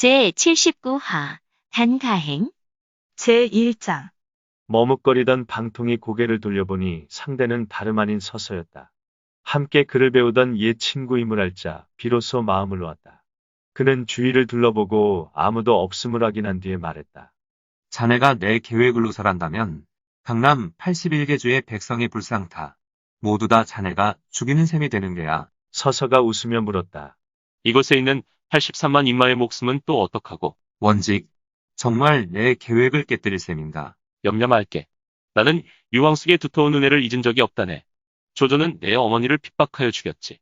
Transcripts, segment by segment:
제79화 단가행 제1장 머뭇거리던 방통이 고개를 돌려보니 상대는 다름 아닌 서서였다. 함께 글을 배우던 옛 친구임을 알자 비로소 마음을 놓았다. 그는 주위를 둘러보고 아무도 없음을 확인한 뒤에 말했다. 자네가 내 계획을 누설한다면 강남 81개 주의 백성의 불상타 모두 다 자네가 죽이는 셈이 되는 게야. 서서가 웃으며 물었다. 이곳에 있는 83만 인마의 목숨은 또 어떡하고 원직 정말 내 계획을 깨뜨릴 셈인가. 염려 말게. 나는 유황숙의 두터운 은혜를 잊은 적이 없다네. 조조는 내 어머니를 핍박하여 죽였지.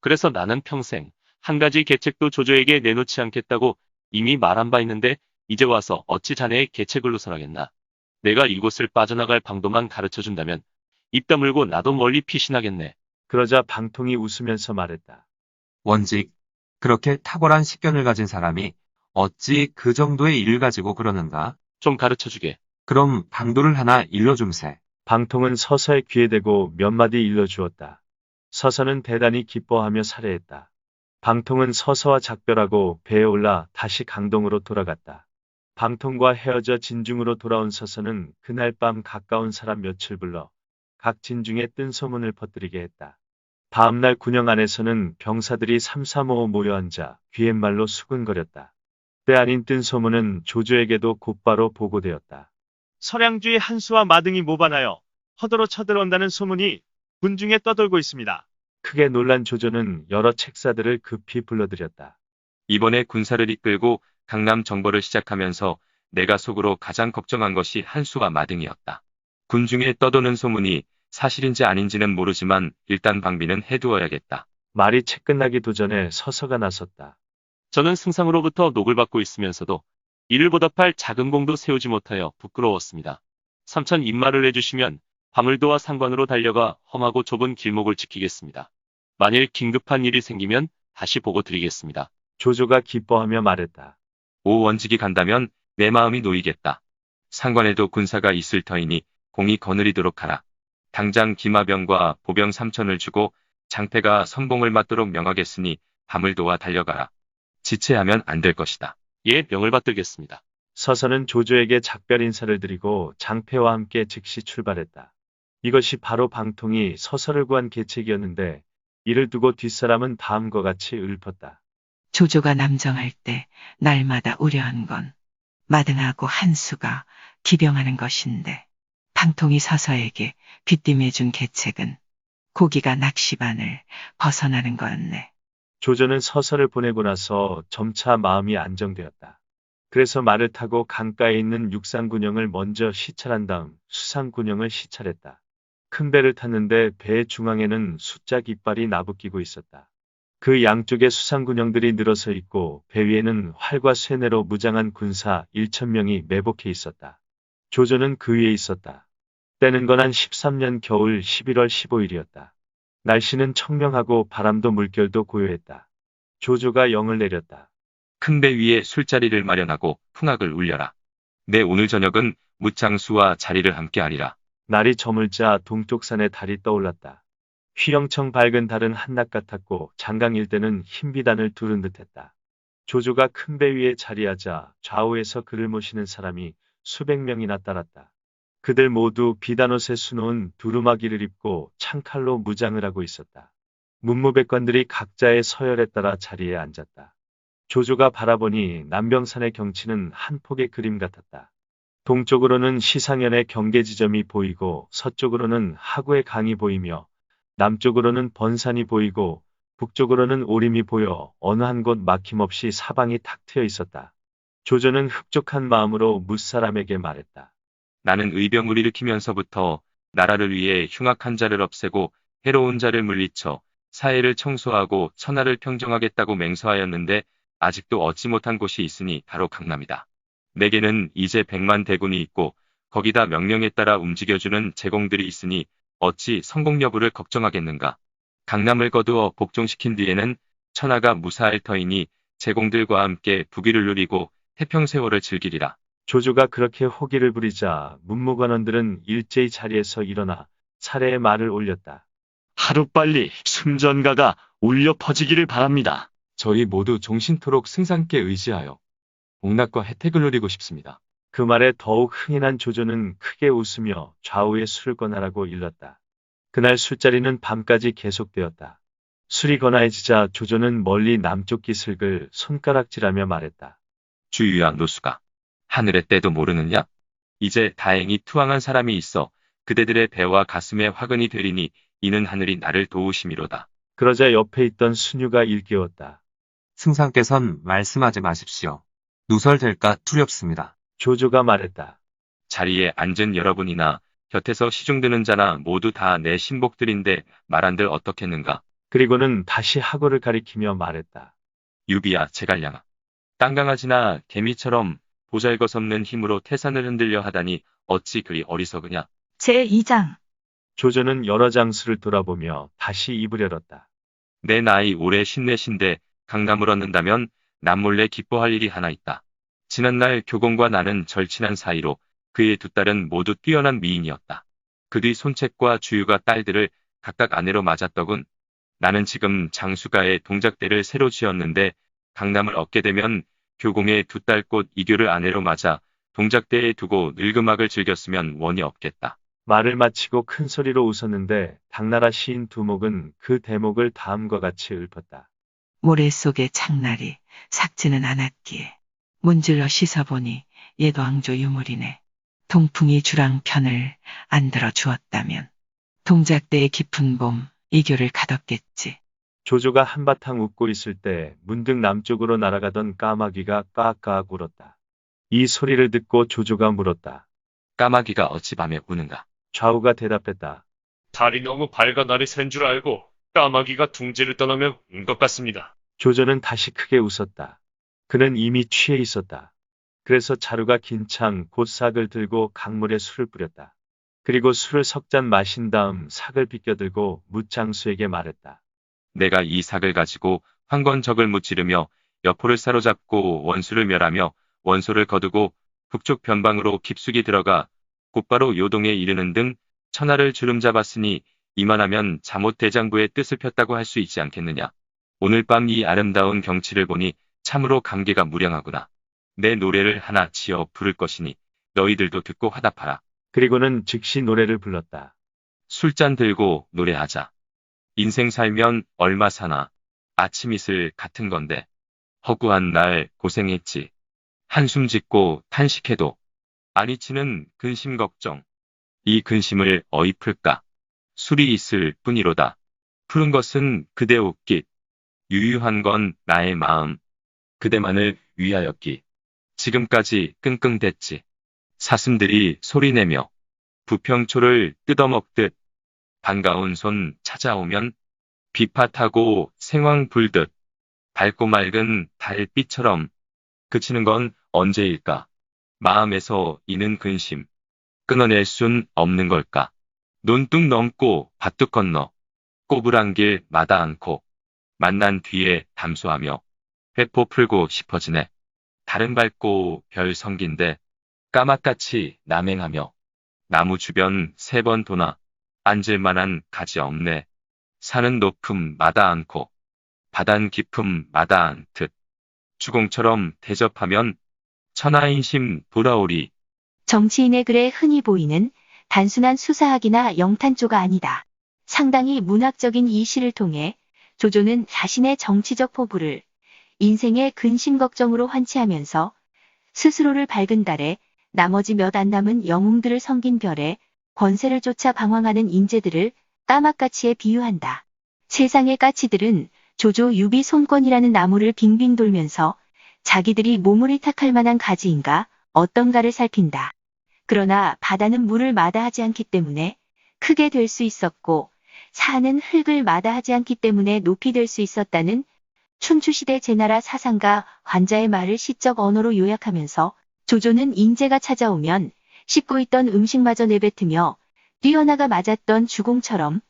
그래서 나는 평생 한 가지 계책도 조조에게 내놓지 않겠다고 이미 말한 바 있는데 이제 와서 어찌 자네의 계책을 누설하겠나. 내가 이곳을 빠져나갈 방도만 가르쳐준다면 입 다물고 나도 멀리 피신하겠네. 그러자 방통이 웃으면서 말했다. 원직 그렇게 탁월한 식견을 가진 사람이 어찌 그 정도의 일을 가지고 그러는가? 좀 가르쳐주게. 그럼 방도를 하나 일러줌세. 방통은 서서의 귀에 대고 몇 마디 일러주었다. 서서는 대단히 기뻐하며 살해했다. 방통은 서서와 작별하고 배에 올라 다시 강동으로 돌아갔다. 방통과 헤어져 진중으로 돌아온 서서는 그날 밤 가까운 사람 몇을 불러 각 진중에 뜬 소문을 퍼뜨리게 했다. 다음날 군영 안에서는 병사들이 삼삼오오 모여 앉아 귀갯말로 수근거렸다. 때 아닌 뜬 소문은 조조에게도 곧바로 보고되었다. 서량주의 한수와 마등이 모반하여 허더로 쳐들어온다는 소문이 군중에 떠돌고 있습니다. 크게 놀란 조조는 여러 책사들을 급히 불러들였다. 이번에 군사를 이끌고 강남 정벌을 시작하면서 내가 속으로 가장 걱정한 것이 한수와 마등이었다. 군중에 떠도는 소문이 사실인지 아닌지는 모르지만 일단 방비는 해두어야겠다. 말이 채 끝나기 도 전에 서서가 나섰다. 저는 승상으로부터 녹을 받고 있으면서도 이를 보답할 작은 공도 세우지 못하여 부끄러웠습니다. 삼천 입마를 해주시면 화물도와 상관으로 달려가 험하고 좁은 길목을 지키겠습니다. 만일 긴급한 일이 생기면 다시 보고 드리겠습니다. 조조가 기뻐하며 말했다. 오 원직이 간다면 내 마음이 놓이겠다. 상관에도 군사가 있을 터이니 공이 거느리도록 하라. 당장 기마병과 보병 삼천을 주고 장패가 선봉을 맞도록 명하겠으니 밤을 도와 달려가라. 지체하면 안 될 것이다. 예, 명을 받들겠습니다. 서서는 조조에게 작별 인사를 드리고 장패와 함께 즉시 출발했다. 이것이 바로 방통이 서서를 구한 계책이었는데 이를 두고 뒷사람은 다음과 같이 읊었다. 조조가 남정할 때 날마다 우려한 건 마등하고 한수가 기병하는 것인데 방통이 서서에게 귀띔해준 계책은 고기가 낚시반을 벗어나는 거였네. 조조는 서서를 보내고 나서 점차 마음이 안정되었다. 그래서 말을 타고 강가에 있는 육상군영을 먼저 시찰한 다음 수상군영을 시찰했다. 큰 배를 탔는데 배 중앙에는 숫자 깃발이 나부끼고 있었다. 그 양쪽에 수상군영들이 늘어서 있고 배 위에는 활과 쇠뇌로 무장한 군사 1천명이 매복해 있었다. 조조는 그 위에 있었다. 때는 건 한 13년 겨울 11월 15일이었다. 날씨는 청명하고 바람도 물결도 고요했다. 조조가 영을 내렸다. 큰 배 위에 술자리를 마련하고 풍악을 울려라. 내 오늘 저녁은 무창수와 자리를 함께 하리라. 날이 저물자 동쪽 산에 달이 떠올랐다. 휘영청 밝은 달은 한낮 같았고 장강 일대는 흰 비단을 두른 듯했다. 조조가 큰 배 위에 자리하자 좌우에서 그를 모시는 사람이 수백 명이나 따랐다. 그들 모두 비단옷에 수놓은 두루마기를 입고 창칼로 무장을 하고 있었다. 문무백관들이 각자의 서열에 따라 자리에 앉았다. 조조가 바라보니 남병산의 경치는 한 폭의 그림 같았다. 동쪽으로는 시상연의 경계 지점이 보이고 서쪽으로는 하구의 강이 보이며 남쪽으로는 번산이 보이고 북쪽으로는 오림이 보여 어느 한 곳 막힘없이 사방이 탁 트여 있었다. 조조는 흡족한 마음으로 무사람에게 말했다. 나는 의병을 일으키면서부터 나라를 위해 흉악한 자를 없애고 해로운 자를 물리쳐 사회를 청소하고 천하를 평정하겠다고 맹세하였는데 아직도 얻지 못한 곳이 있으니 바로 강남이다. 내게는 이제 백만 대군이 있고 거기다 명령에 따라 움직여주는 제공들이 있으니 어찌 성공 여부를 걱정하겠는가. 강남을 거두어 복종시킨 뒤에는 천하가 무사할 터이니 제공들과 함께 부귀를 누리고 태평세월을 즐기리라. 조조가 그렇게 호기를 부리자 문무관원들은 일제히 자리에서 일어나 차례의 말을 올렸다. 하루빨리 승전가가 울려 퍼지기를 바랍니다. 저희 모두 종신토록 승상께 의지하여 복락과 혜택을 누리고 싶습니다. 그 말에 더욱 흥이 난 조조는 크게 웃으며 좌우에 술을 권하라고 일렀다. 그날 술자리는 밤까지 계속되었다. 술이 권하해지자 조조는 멀리 남쪽 기슭을 손가락질하며 말했다. 주유야 노수가 하늘의 때도 모르느냐? 이제 다행히 투항한 사람이 있어 그대들의 배와 가슴에 화근이 되리니 이는 하늘이 나를 도우심이로다. 그러자 옆에 있던 순유가 일깨웠다. 승상께선 말씀하지 마십시오. 누설될까 두렵습니다. 조조가 말했다. 자리에 앉은 여러분이나 곁에서 시중드는 자나 모두 다 내 신복들인데 말한들 어떻겠는가? 그리고는 다시 하고를 가리키며 말했다. 유비야 제갈량아. 땅강아지나 개미처럼 보잘것없는 힘으로 태산을 흔들려 하다니 어찌 그리 어리석으냐? 제2장. 조조는 여러 장수를 돌아보며 다시 입을 열었다. 내 나이 올해 신내신데 강남을 얻는다면 남몰래 기뻐할 일이 하나 있다. 지난날 교공과 나는 절친한 사이로 그의 두 딸은 모두 뛰어난 미인이었다. 그 뒤 손책과 주유가 딸들을 각각 아내로 맞았더군. 나는 지금 장수가의 동작대를 새로 지었는데 강남을 얻게 되면 교공의 두 딸꽃 이교를 아내로 맞아 동작대에 두고 늙음악을 즐겼으면 원이 없겠다. 말을 마치고 큰 소리로 웃었는데 당나라 시인 두목은 그 대목을 다음과 같이 읊었다. 모래 속의 창날이 삭지는 않았기에 문질러 씻어보니 얘도 앙조 유물이네. 동풍이 주랑 편을 안 들어 주었다면 동작대의 깊은 봄 이교를 가뒀겠지. 조조가 한바탕 웃고 있을 때 문득 남쪽으로 날아가던 까마귀가 까까악 울었다. 이 소리를 듣고 조조가 물었다. 까마귀가 어찌 밤에 우는가? 좌우가 대답했다. 달이 너무 밝아 날이 샌줄 알고 까마귀가 둥지를 떠나며 운 것 같습니다. 조조는 다시 크게 웃었다. 그는 이미 취해 있었다. 그래서 자루가 긴 창 곧 삭을 들고 강물에 술을 뿌렸다. 그리고 술을 석 잔 마신 다음 삭을 비껴들고 묻장수에게 말했다. 내가 이 삭을 가지고 황건적을 무찌르며 여포를 사로잡고 원수를 멸하며 원소를 거두고 북쪽 변방으로 깊숙이 들어가 곧바로 요동에 이르는 등 천하를 주름 잡았으니 이만하면 잠옷 대장부의 뜻을 폈다고 할 수 있지 않겠느냐. 오늘 밤 이 아름다운 경치를 보니 참으로 감개가 무량하구나. 내 노래를 하나 지어 부를 것이니 너희들도 듣고 화답하라. 그리고는 즉시 노래를 불렀다. 술잔 들고 노래하자. 인생 살면 얼마 사나. 아침 이슬 같은 건데. 허구한 날 고생했지. 한숨 짓고 탄식해도. 아니치는 근심 걱정. 이 근심을 어이 풀까. 술이 있을 뿐이로다. 푸른 것은 그대 옷깃. 유유한 건 나의 마음. 그대만을 위하였기. 지금까지 끙끙댔지. 사슴들이 소리내며 부평초를 뜯어먹듯 반가운 손 찾아오면 비파타고 생황 불듯 밝고 맑은 달빛처럼 그치는 건 언제일까? 마음에서 이는 근심 끊어낼 순 없는 걸까? 논뚝 넘고 밭뚝 건너 꼬부란 길 마다 않고 만난 뒤에 담소하며 회포 풀고 싶어지네. 달은 밝고 별 성긴데 까맣같이 남행하며 나무 주변 세 번 도나 앉을 만한 가지 없네. 산은 높음 마다 않고 바단 깊음 마다 않듯 주공처럼 대접하면 천하인심 돌아오리. 정치인의 글에 흔히 보이는 단순한 수사학이나 영탄조가 아니다. 상당히 문학적인 이 시를 통해 조조는 자신의 정치적 포부를 인생의 근심 걱정으로 환치하면서 스스로를 밝은 달에 나머지 몇 안 남은 영웅들을 섬긴 별에 권세를 쫓아 방황하는 인재들을 까마까치에 비유한다. 세상의 까치들은 조조 유비 손권이라는 나무를 빙빙 돌면서 자기들이 몸을 탁할 만한 가지인가 어떤가를 살핀다. 그러나 바다는 물을 마다하지 않기 때문에 크게 될 수 있었고 산은 흙을 마다하지 않기 때문에 높이 될 수 있었다는 춘추시대 제나라 사상가 관자의 말을 시적 언어로 요약하면서 조조는 인재가 찾아오면 씹고 있던 음식마저 내뱉으며 뛰어나가 맞았던 주공처럼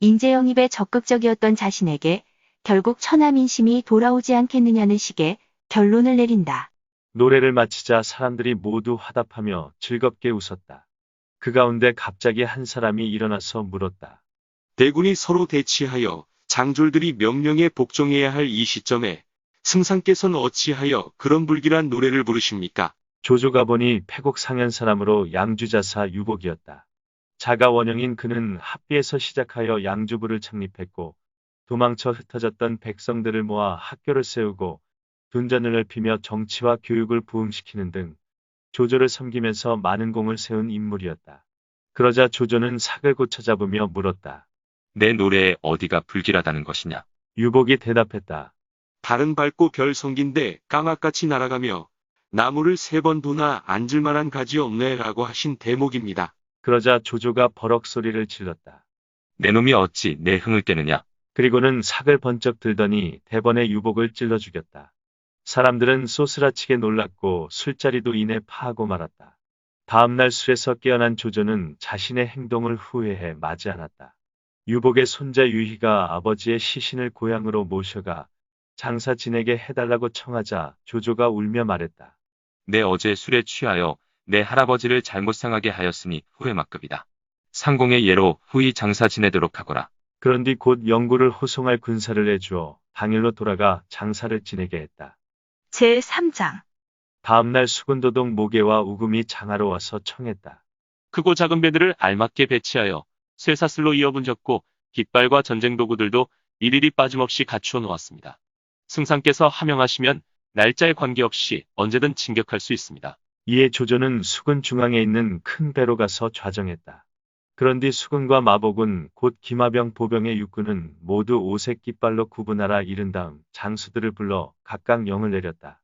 인재 영입에 적극적이었던 자신에게 결국 천하민심이 돌아오지 않겠느냐는 식의 결론을 내린다. 노래를 마치자 사람들이 모두 화답하며 즐겁게 웃었다. 그 가운데 갑자기 한 사람이 일어나서 물었다. 대군이 서로 대치하여 장졸들이 명령에 복종해야 할 이 시점에 승상께서는 어찌하여 그런 불길한 노래를 부르십니까? 조조가 보니 패곡 상현 사람으로 양주자사 유복이었다. 자가 원형인 그는 합비에서 시작하여 양주부를 창립했고 도망쳐 흩어졌던 백성들을 모아 학교를 세우고 둔전을 넓히며 정치와 교육을 부흥시키는 등 조조를 섬기면서 많은 공을 세운 인물이었다. 그러자 조조는 sak을 고쳐 잡으며 물었다. 내 노래에 어디가 불길하다는 것이냐? 유복이 대답했다. 달은 밝고 별 성긴데 깡악같이 날아가며 나무를 세 번 도나 앉을 만한 가지 없네 라고 하신 대목입니다. 그러자 조조가 버럭 소리를 질렀다. 내 놈이 어찌 내 흥을 깨느냐? 그리고는 삭을 번쩍 들더니 대번에 유복을 찔러 죽였다. 사람들은 쏘스라치게 놀랐고 술자리도 이내 파하고 말았다. 다음날 술에서 깨어난 조조는 자신의 행동을 후회해 맞이 않았다. 유복의 손자 유희가 아버지의 시신을 고향으로 모셔가 장사 지내게 해달라고 청하자 조조가 울며 말했다. 내 어제 술에 취하여 내 할아버지를 잘못 상하게 하였으니 후회막급이다. 상공의 예로 후이 장사 지내도록 하거라. 그런 뒤 곧 영구를 호송할 군사를 내주어 당일로 돌아가 장사를 지내게 했다. 제3장. 다음날 수군도동 모계와 우금이 장하러 와서 청했다. 크고 작은 배들을 알맞게 배치하여 쇠사슬로 이어분졌고 깃발과 전쟁 도구들도 일일이 빠짐없이 갖추어 놓았습니다. 승상께서 하명하시면 날짜에 관계없이 언제든 진격할 수 있습니다. 이에 조조는 수군 중앙에 있는 큰 배로 가서 좌정했다. 그런 뒤 수군과 마복은 곧 기마병 보병의 육군은 모두 오색 깃발로 구분하라 이른 다음 장수들을 불러 각각 영을 내렸다.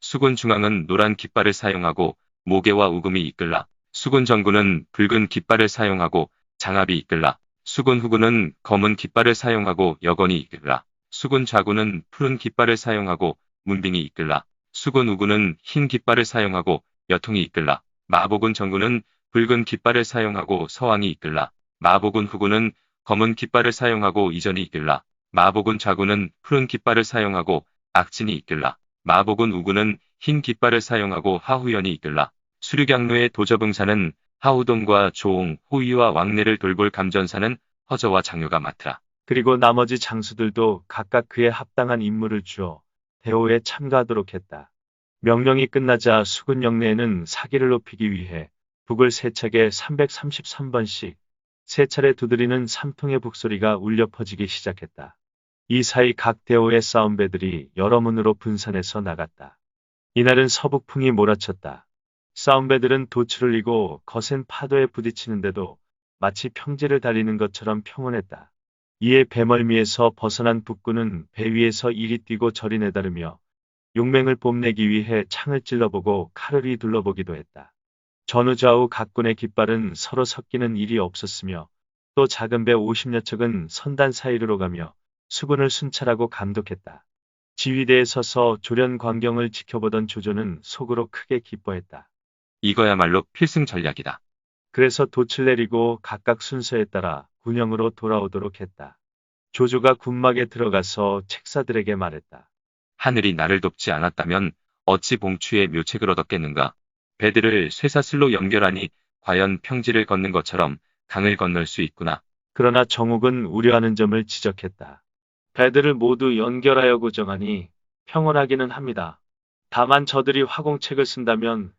수군 중앙은 노란 깃발을 사용하고 모계와 우금이 이끌라. 수군 전군은 붉은 깃발을 사용하고 장압이 이끌라. 수군 후군은 검은 깃발을 사용하고 여건이 이끌라. 수군 좌군은 푸른 깃발을 사용하고 문빙이 이끌라. 수군 우군은 흰 깃발을 사용하고 여통이 이끌라. 마복은 전군은 붉은 깃발을 사용하고 서왕이 이끌라. 마복은 후군은 검은 깃발을 사용하고 이전이 이끌라. 마복은 좌군은 푸른 깃발을 사용하고 악진이 이끌라. 마복은 우군은 흰 깃발을 사용하고 하후연이 이끌라. 수류경로의 도저봉사는 하우동과 조옹, 호위와 왕래를 돌볼 감전사는 허저와 장효가 맡으라. 그리고 나머지 장수들도 각각 그에 합당한 임무를 주어 대호에 참가하도록 했다. 명령이 끝나자 수군 영내에는 사기를 높이기 위해 북을 세차게 333번씩 세 차례 두드리는 삼통의 북소리가 울려 퍼지기 시작했다. 이 사이 각 대호의 싸움배들이 여러 문으로 분산해서 나갔다. 이날은 서북풍이 몰아쳤다. 싸움배들은 도출을 이고 거센 파도에 부딪히는데도 마치 평지를 달리는 것처럼 평온했다. 이에 배멀미에서 벗어난 북군은 배 위에서 이리 뛰고 저리 내다르며 용맹을 뽐내기 위해 창을 찔러보고 칼을 휘둘러보기도 했다. 전후좌우 각군의 깃발은 서로 섞이는 일이 없었으며 또 작은 배 50여 척은 선단 사이로 가며 수군을 순찰하고 감독했다. 지휘대에 서서 조련 광경을 지켜보던 조조는 속으로 크게 기뻐했다. 이거야말로 필승 전략이다. 그래서 돛을 내리고 각각 순서에 따라 군영으로 돌아오도록 했다. 조조가 군막에 들어가서 책사들에게 말했다. 하늘이 나를 돕지 않았다면 어찌 봉추에 묘책을 얻었겠는가. 배들을 쇠사슬로 연결하니 과연 평지를 걷는 것처럼 강을 건널 수 있구나. 그러나 정욱은 우려하는 점을 지적했다. 배들을 모두 연결하여 고정하니 평온하기는 합니다. 다만 저들이 화공책을 쓴다면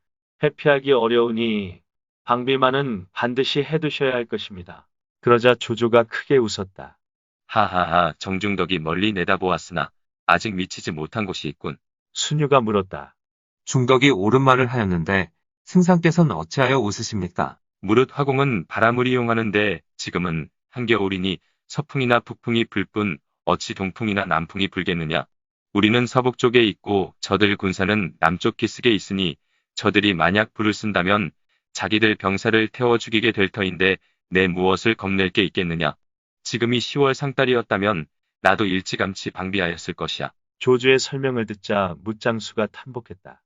회피하기 어려우니 방비만은 반드시 해두셔야 할 것입니다. 그러자 조조가 크게 웃었다. 하하하 정중덕이 멀리 내다보았으나 아직 미치지 못한 곳이 있군. 순유가 물었다. 중덕이 옳은 말을 하였는데 승상께서는 어찌하여 웃으십니까? 무릇 화공은 바람을 이용하는데 지금은 한겨울이니 서풍이나 북풍이 불 뿐 어찌 동풍이나 남풍이 불겠느냐. 우리는 서북 쪽에 있고 저들 군사는 남쪽 기슭에 있으니 저들이 만약 불을 쓴다면 자기들 병사를 태워 죽이게 될 터인데 내 무엇을 겁낼 게 있겠느냐. 지금이 10월 상달이었다면 나도 일찌감치 방비하였을 것이야. 조조의 설명을 듣자 무장수가 탄복했다.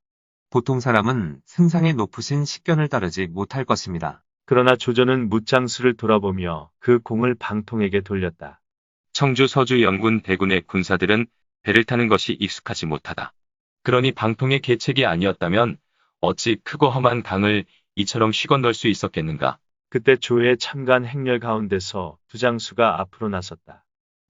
보통 사람은 승상의 높으신 식견을 따르지 못할 것입니다. 그러나 조조는 무장수를 돌아보며 그 공을 방통에게 돌렸다. 청주 서주 연군 대군의 군사들은 배를 타는 것이 익숙하지 못하다. 그러니 방통의 계책이 아니었다면 어찌 크고 험한 강을 이처럼 쉬건널 수 있었겠는가. 그때 조에 참가한 행렬 가운데서 두 장수가 앞으로 나섰다.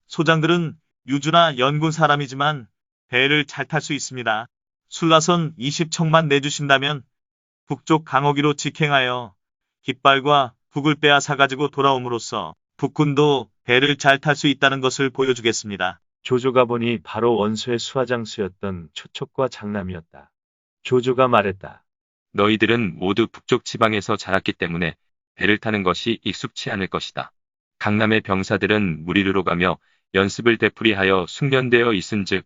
소장들은 유주나 연군 사람이지만 배를 잘 탈 수 있습니다. 술라선 20척만 내주신다면 북쪽 강어기로 직행하여 깃발과 북을 빼앗아 가지고 돌아옴으로써 북군도 배를 잘 탈 수 있다는 것을 보여주겠습니다. 조조가 보니 바로 원소의 수하장수였던 초촉과 장남이었다. 조조가 말했다. 너희들은 모두 북쪽 지방에서 자랐기 때문에 배를 타는 것이 익숙치 않을 것이다. 강남의 병사들은 무리로 가며 연습을 되풀이하여 숙련되어 있은즉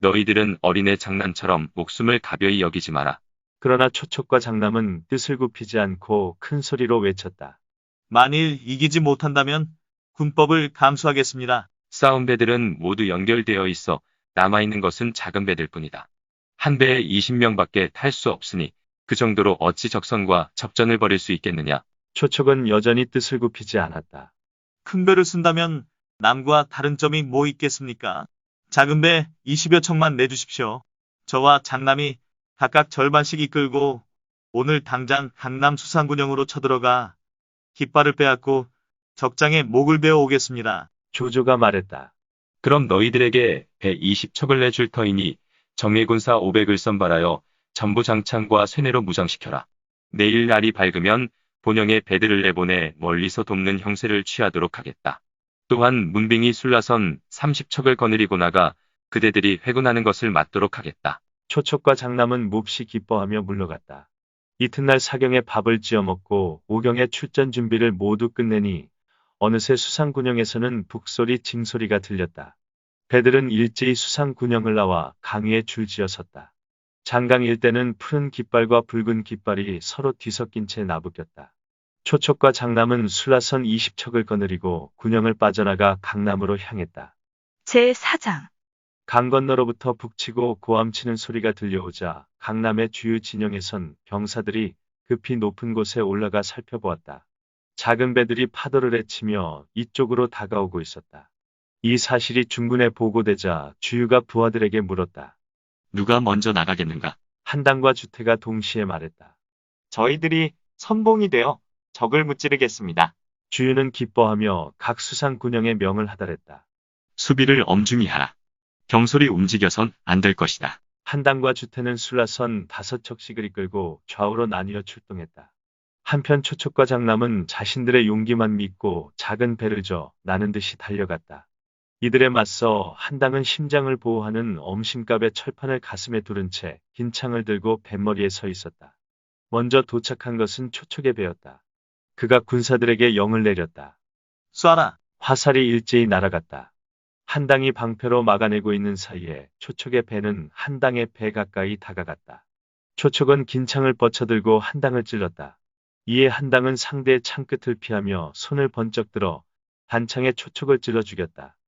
너희들은 어린애 장난처럼 목숨을 가벼이 여기지 마라. 그러나 초촉과 장남은 뜻을 굽히지 않고 큰 소리로 외쳤다. 만일 이기지 못한다면 군법을 감수하겠습니다. 싸움 배들은 모두 연결되어 있어 남아있는 것은 작은 배들 뿐이다. 한 배에 20명밖에 탈 수 없으니 그 정도로 어찌 적선과 접전을 벌일 수 있겠느냐. 초촉은 여전히 뜻을 굽히지 않았다. 큰 배를 쓴다면 남과 다른 점이 뭐 있겠습니까? 작은 배 20여 척만 내주십시오. 저와 장남이 각각 절반씩 이끌고 오늘 당장 강남 수산군영으로 쳐들어가 깃발을 빼앗고 적장에 목을 베어 오겠습니다. 조조가 말했다. 그럼 너희들에게 배 20척을 내줄 터이니 정예군사 500을 선발하여 전부 장창과 쇠뇌로 무장시켜라. 내일 날이 밝으면 본영의 배들을 내보내 멀리서 돕는 형세를 취하도록 하겠다. 또한 문빙이 술라선 30척을 거느리고 나가 그대들이 회군하는 것을 막도록 하겠다. 초촉과 장남은 몹시 기뻐하며 물러갔다. 이튿날 사경에 밥을 지어 먹고 오경의 출전 준비를 모두 끝내니 어느새 수상군영에서는 북소리 징소리가 들렸다. 배들은 일제히 수상군영을 나와 강위에 줄지어 섰다. 장강 일대는 푸른 깃발과 붉은 깃발이 서로 뒤섞인 채 나부꼈다. 초촉과 장남은 술라선 20척을 거느리고 군영을 빠져나가 강남으로 향했다. 제4장 강 건너로부터 북치고 고함치는 소리가 들려오자 강남의 주요 진영에선 병사들이 급히 높은 곳에 올라가 살펴보았다. 작은 배들이 파도를 헤치며 이쪽으로 다가오고 있었다. 이 사실이 중군에 보고되자 주유가 부하들에게 물었다. 누가 먼저 나가겠는가? 한당과 주태가 동시에 말했다. 저희들이 선봉이 되어 적을 무찌르겠습니다. 주유는 기뻐하며 각 수상 군영에 명을 하달했다. 수비를 엄중히 하라. 경솔이 움직여선 안 될 것이다. 한당과 주태는 술라선 다섯 척씩을 이끌고 좌우로 나뉘어 출동했다. 한편 초촉과 장남은 자신들의 용기만 믿고 작은 배를 져 나는 듯이 달려갔다. 이들에 맞서 한당은 심장을 보호하는 엄심갑의 철판을 가슴에 두른 채 긴 창을 들고 뱃머리에 서 있었다. 먼저 도착한 것은 초촉의 배였다. 그가 군사들에게 영을 내렸다. 쏴라. 화살이 일제히 날아갔다. 한당이 방패로 막아내고 있는 사이에 초촉의 배는 한당의 배 가까이 다가갔다. 초촉은 긴 창을 뻗쳐들고 한당을 찔렀다. 이에 한당은 상대의 창 끝을 피하며 손을 번쩍 들어 단창에 초촉을 찔러 죽였다.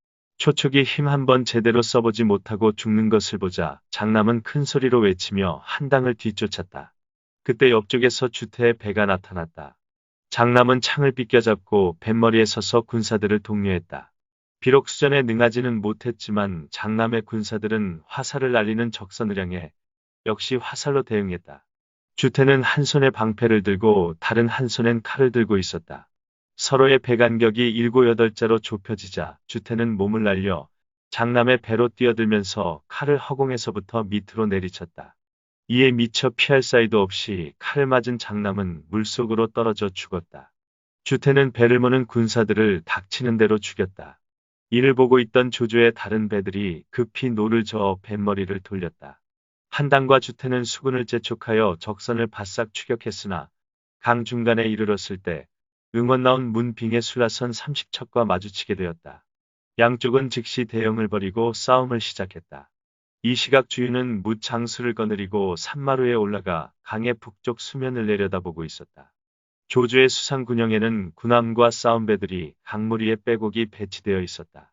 초촉이 힘 한 번 제대로 써보지 못하고 죽는 것을 보자 장남은 큰 소리로 외치며 한당을 뒤쫓았다. 그때 옆쪽에서 주태의 배가 나타났다. 장남은 창을 빗겨잡고 뱃머리에 서서 군사들을 독려했다. 비록 수전에 능하지는 못했지만 장남의 군사들은 화살을 날리는 적선을 향해 역시 화살로 대응했다. 주태는 한 손에 방패를 들고 다른 한 손엔 칼을 들고 있었다. 서로의 배 간격이 일곱 여덟 자로 좁혀지자 주태는 몸을 날려 장남의 배로 뛰어들면서 칼을 허공에서부터 밑으로 내리쳤다. 이에 미처 피할 사이도 없이 칼을 맞은 장남은 물속으로 떨어져 죽었다. 주태는 배를 모는 군사들을 닥치는 대로 죽였다. 이를 보고 있던 조조의 다른 배들이 급히 노를 저어 뱃머리를 돌렸다. 한당과 주태는 수군을 재촉하여 적선을 바싹 추격했으나 강 중간에 이르렀을 때 응원 나온 문빙의 술라선 30척과 마주치게 되었다. 양쪽은 즉시 대형을 벌이고 싸움을 시작했다. 이 시각 주유는 무장수를 거느리고 산마루에 올라가 강의 북쪽 수면을 내려다보고 있었다. 조조의 수상군영에는 군함과 싸움배들이 강물 위에 빼곡이 배치되어 있었다.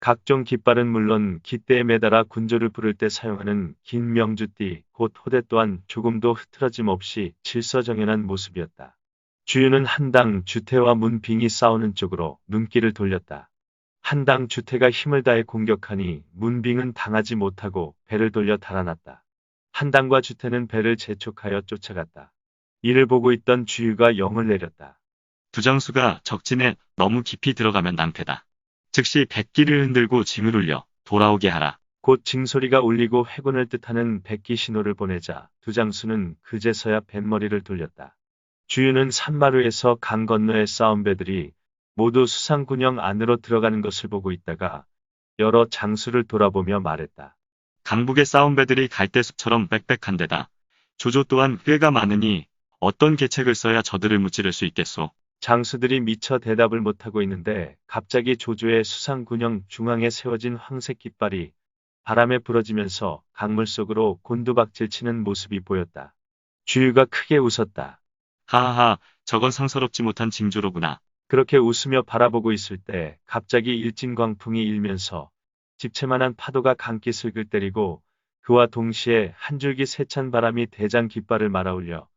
각종 깃발은 물론 깃대에 매달아 군조를 부를 때 사용하는 긴 명주띠, 곧 호대 또한 조금도 흐트러짐 없이 질서정연한 모습이었다. 주유는 한당 주태와 문빙이 싸우는 쪽으로 눈길을 돌렸다. 한당 주태가 힘을 다해 공격하니 문빙은 당하지 못하고 배를 돌려 달아났다. 한당과 주태는 배를 재촉하여 쫓아갔다. 이를 보고 있던 주유가 영을 내렸다. 두장수가 적진에 너무 깊이 들어가면 낭패다. 즉시 백기를 흔들고 짐을 올려 돌아오게 하라. 곧 징소리가 울리고 회군을 뜻하는 백기 신호를 보내자 두 장수는 그제서야 뱃머리를 돌렸다. 주유는 산마루에서 강 건너의 싸움배들이 모두 수상군영 안으로 들어가는 것을 보고 있다가 여러 장수를 돌아보며 말했다. 강북의 싸움배들이 갈대숲처럼 빽빽한데다 조조 또한 꽤가 많으니 어떤 계책을 써야 저들을 무찌를 수 있겠소. 장수들이 미처 대답을 못하고 있는데 갑자기 조조의 수상군영 중앙에 세워진 황색 깃발이 바람에 부러지면서 강물 속으로 곤두박질 치는 모습이 보였다. 주유가 크게 웃었다. 하하하, 저건 상서롭지 못한 징조로구나. 그렇게 웃으며 바라보고 있을 때 갑자기 일진 광풍이 일면서 집채만한 파도가 강깃을 때리고 그와 동시에 한 줄기 세찬 바람이 대장 깃발을 말아올려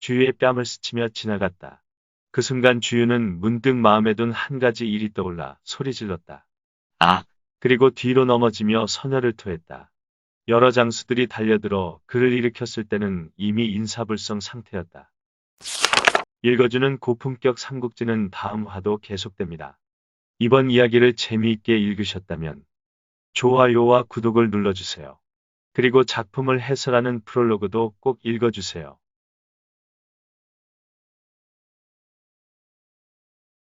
주유의 뺨을 스치며 지나갔다. 그 순간 주유는 문득 마음에 둔 한 가지 일이 떠올라 소리 질렀다. 아, 그리고 뒤로 넘어지며 서녀를 토했다. 여러 장수들이 달려들어 그를 일으켰을 때는 이미 인사불성 상태였다. 읽어주는 고품격 삼국지는 다음 화도 계속됩니다. 이번 이야기를 재미있게 읽으셨다면 좋아요와 구독을 눌러주세요. 그리고 작품을 해설하는 프롤로그도 꼭 읽어주세요.